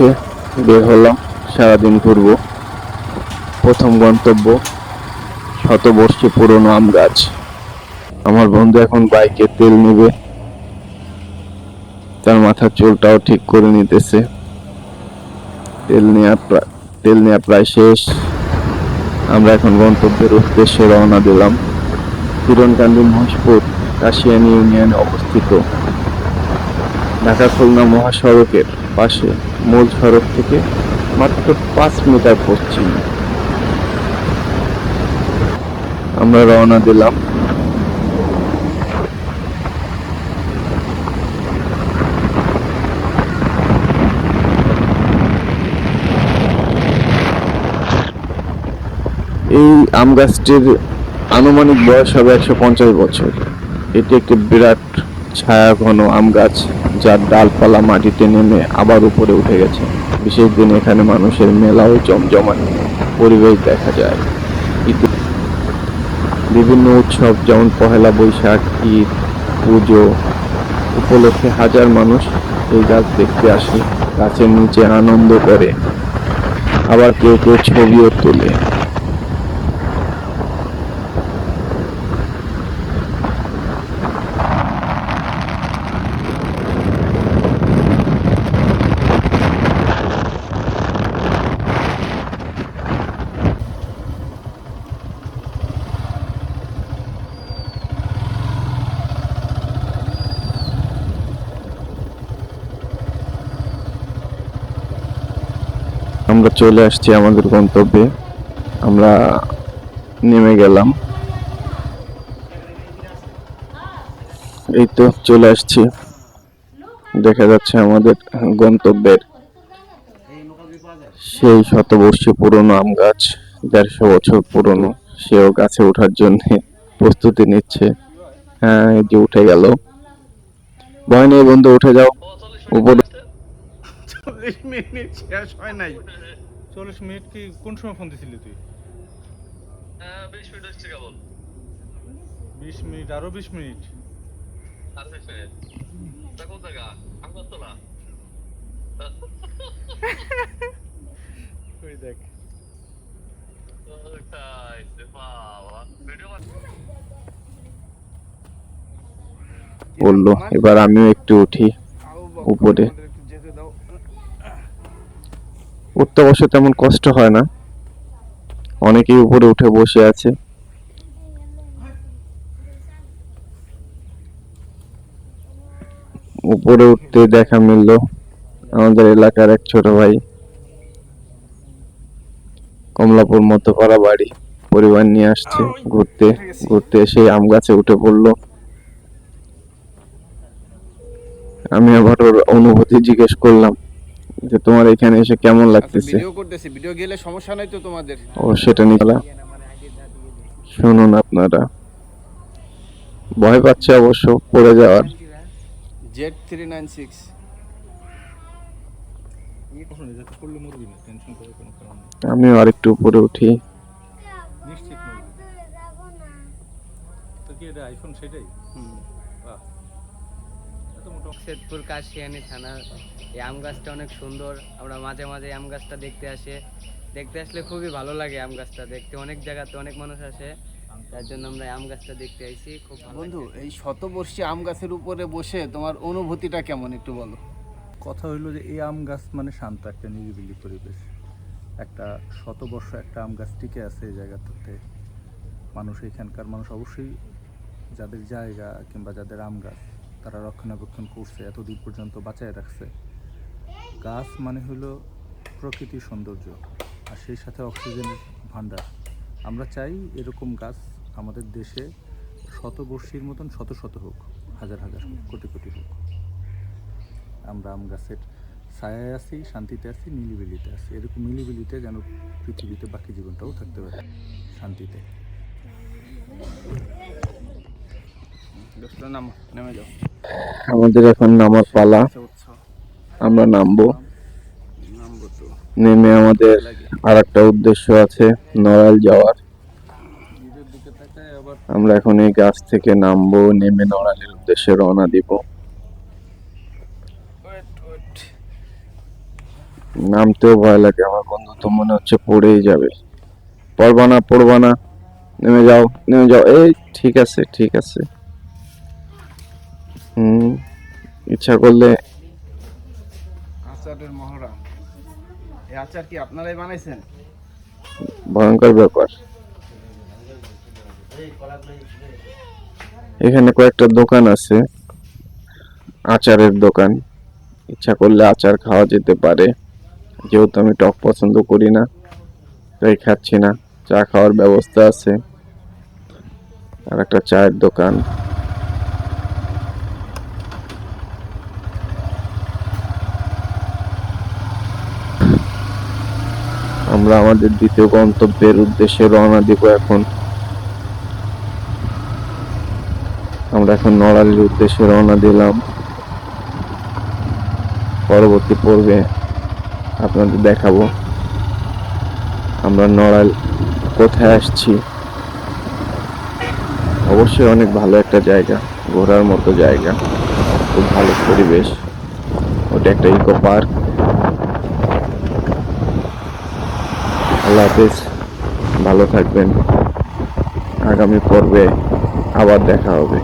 উদ্দেশ্যে বের হলাম, সারাদিন ঘুরব। প্রথম গন্তব্য, শতবর্ষী পুরনো আম গাছ। আমার বন্ধু এখন বাইকে তেল নেবে। তার মাথার চুলটাও ঠিক করে নিতেছে। তেল নেওয়া তেল নেওয়া প্রায় শেষ। আমরা এখন গন্তব্যের উদ্দেশ্যে রওনা দিলাম। কিরণকান্দি মহেশপুর কাশিয়ানি ইউনিয়নে অবস্থিত। ঢাকা খুলনা মহাসড়কের পাশে মূল সড়ক থেকে মাত্র পাঁচ মিটার পশ্চিমে। আমরা রওনা দিলাম। এই আম গাছটির আনুমানিক বয়স হবে একশো পঞ্চাশ বছর। এটি একটি বিরাট ছায়া ঘন আম গাছ যার ডালপালা মাটিতে নেমে আবার উপরে উঠে গেছে। বিশেষ দিন এখানে মানুষের মেলাও জমজমাট, পরিবেশ দেখা যায়। বিভিন্ন উৎসব, যেমন পহেলা বৈশাখ, ঈদ, পুজো, উপলক্ষে হাজার মানুষ এই গাছ দেখতে আসে। গাছের নিচে আনন্দ করে। আবার কেউ কেউ ছবিও তোলে। আমরা চলে আসছি আমাদের গন্তব্যে। আমরা নেমে গেলাম। এই তো চলে আসছি। দেখা যাচ্ছে আমাদের গন্তব্যের সেই শতবর্ষী পুরনো আম গাছ, দেড়শো বছর পুরনো, সেও গাছে ওঠার জন্য প্রস্তুতি নিচ্ছে। হ্যাঁ যে উঠে গেল। ভয় নেই বন্ধু, উঠে যাও। উপরে চল্লিশ মিনিট শেষ হয় নাই। চল্লিশ মিনিট কি কোন সময় ফোন দিছিলি তুই? হ্যাঁ বিশ মিনিট হচ্ছে কেবল। বিশ মিনিট আরও বিশ মিনিট। দেখ। বাবা। ভিডিও বলল এবার আমিও একটু উঠি উপরে। উঠতে অবশ্য তেমন কষ্ট হয় না। অনেকেই উপরে উঠে বসে আছে। উপরে উঠতে দেখা মিললো আমাদের এলাকার এক ছোট ভাই। কমলাপুর মধ্যপাড়া বাড়ি, পরিবার নিয়ে আসছে ঘুরতে। ঘুরতে এসে আম গাছে উঠে পড়ল। আমি আবার ওর অনুভূতি জিজ্ঞেস করলাম যে তোমার এখানে এসে কেমন লাগতেছে? ভিডিও করতেছি। ভিডিও গেলে সমস্যা নাই তো তোমাদের? ও সেটা নিকলা শুনুন আপনারা। ভয় পাচ্ছে অবশ্য পড়ে যাওয়ার। জেড থ্রি নাইন সিক্স আমিও আরেকটু উপরে উঠি। নিশ্চিত তো কি এটা আইফোন সেটাই? বাহ। মোটা কাশিয়ানি থানা। এই আম গাছটা অনেক সুন্দর। আমরা মাঝে মাঝে আম গাছটা দেখতে আসে। দেখতে আসলে খুবই ভালো লাগে আম গাছটা দেখতে। অনেক জায়গাতে অনেক মানুষ আসে। তার জন্য আমরা এই আম গাছটা দেখতে আইছি। খুব বন্ধু। এই শতবর্ষী আম গাছের উপরে বসে তোমার অনুভূতিটা কেমন একটু বলো? কথা হইল যে এই আম গাছ মানে শান্ত একটা নিরিবিলি পরিবেশ। একটা শতবর্ষ একটা আম গাছ টিকে আছে এই জায়গাটাতে। মানুষ এখানকার মানুষ অবশ্যই যাদের জায়গা কিংবা যাদের আম গাছ তারা রক্ষণাবেক্ষণ করছে এতদিন পর্যন্ত বাঁচায় রাখছে। গাছ মানে হলো প্রকৃতির সৌন্দর্য, আর সেই সাথে অক্সিজেনের ভান্ডার আমরা চাই এরকম গাছ আমাদের দেশে শতবর্ষীর মতন শত শত হোক, হাজার হাজার কোটি কোটি হোক। আমরা আম গাছের ছায়ায় আছি, শান্তিতে আছি, নিলিবিলিতে আছি। এরকম নিলিবিলিতে যেন পৃথিবীতে বাকি জীবনটাও থাকতে পারে, শান্তিতে দোস্ত নাম নেমে যাও আমাদের এখন নামার পালা। আমরা নামবো। নেমে আমাদের আর একটা উদ্দেশ্য আছে নড়াইল যাওয়ার। আমরা এখন এই গাছ থেকে নামবো নেমে নড়ালের উদ্দেশ্যে রওনা দিব। নামতেও ভয় লাগে আমার বন্ধু তো মনে হচ্ছে পড়েই যাবে। পড়বা না পড়বা না। নেমে যাও নেমে যাও। এই ঠিক আছে ঠিক আছে। ইচ্ছা করলে। আচারের মহড়া। এই আচার কি আপনারাই বানাইছেন? ভয়ঙ্কর ব্যাপার। এখানে কয়েকটা দোকান আছে আচারের দোকান। ইচ্ছা করলে আচার খাওয়া যেতে পারে। যেহেতু আমি টক পছন্দ করি না তাই খাচ্ছি না। চা খাওয়ার ব্যবস্থা আছে। আর একটা চায়ের দোকান। আমরা আমাদের দ্বিতীয় গন্তব্যের উদ্দেশ্যে রওনা দিব এখন। আমরা এখন নড়ালির উদ্দেশ্যে রওনা দিলাম। পরবর্তী পর্বে আপনাদের দেখাবো। আমরা নড়াল কোথায় আসছি? অবশ্যই অনেক ভালো একটা জায়গা, ঘোরার মতো জায়গা, খুব ভালো পরিবেশ। ওটা একটা ইকো পার্ক আল্লাহ হাফিজ। ভালো থাকবেন। আগামী পর্বে আবার দেখা হবে।